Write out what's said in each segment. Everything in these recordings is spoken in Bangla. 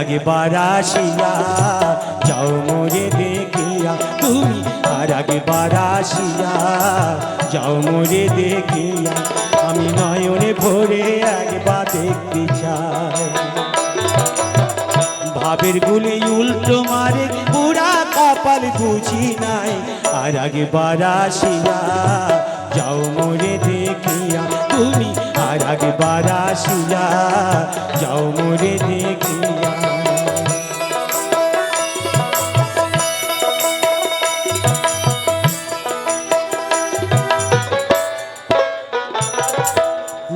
একবার আসিয়া যাও মোরে দেখিয়া, তুমি আর আগে বারাসিয়া যাও মোরে দেখিয়া, আমি নয়নে ভরে আগে একবার দেখতে চাই। ভাবের গুলে উল্টো মারে পুরা কপাল বুঝি নাই, আর আগে বারাসিয়া যাও মোরে দেখিয়া, তুমি আর আগে বারাসিয়া যাও মোরে দেখিয়া।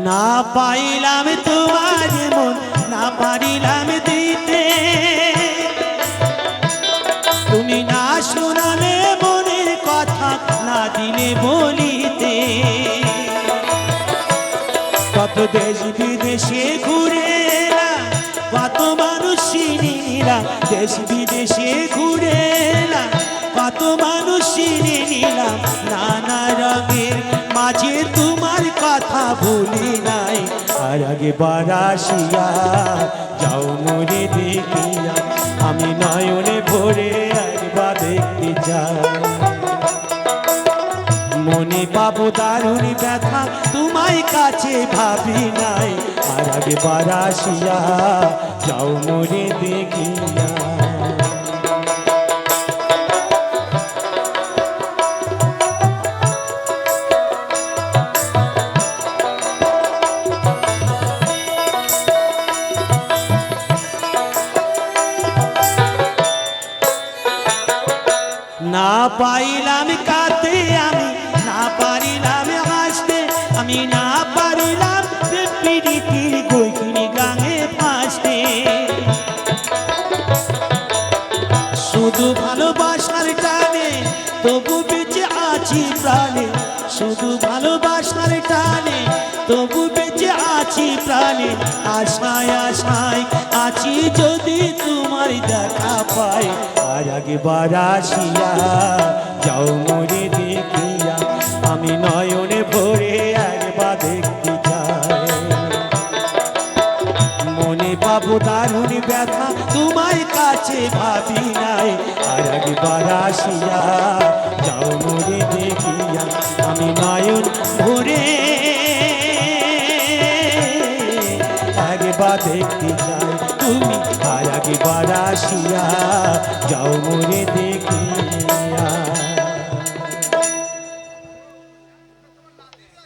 না পাইলাম তোমার মন, না পারিলাম দিতে। তুমি না শোনালে মনের কথা, না দিলে বলিতে দেশ বিদেশে ঘুরে কত মানুষ দেশ বিদেশে ঘুরে কত মানুষ নিলাম নানা রঙের মাঝে তোমার কথা ভুলি নাই। আর আগে বারাসিয়া যাও মরে দেখিয়া, আমি নয়নে ভরে একবার দেখতে চাই। পাবো দারুণ ব্যথা, তোমায় কাছে ভাবি নাই। আর আগে বারাসিয়া যাও মরে দেখিয়া। না পাইলাম কাতে আমি পারিলাম হাসতে, আমি না পারিলাম গাঙে ফাঁসতে শুধু ভালোবাসার টানে, তবু বেঁচে আছি প্রাণে। শুধু ভালোবাসার টানে, তবু বেঁচে আছি প্রাণে। আশায় আশায় আছি যদি তোমার দেখা পাই, আর আগে যাও মরে দেখিয়া আমি নয়নে ভরে একবার দেখতে চাই। মনে পাবো দারুণ ব্যথা, তোমার কাছে ভাবি নাই। আর একবার আসিয়া যাও মরে দেখিয়া, আমি নয়ন ভরে একবার দেখতে চাই। তুমি আর একবার আসিয়া যাও মরে দেখিয়া।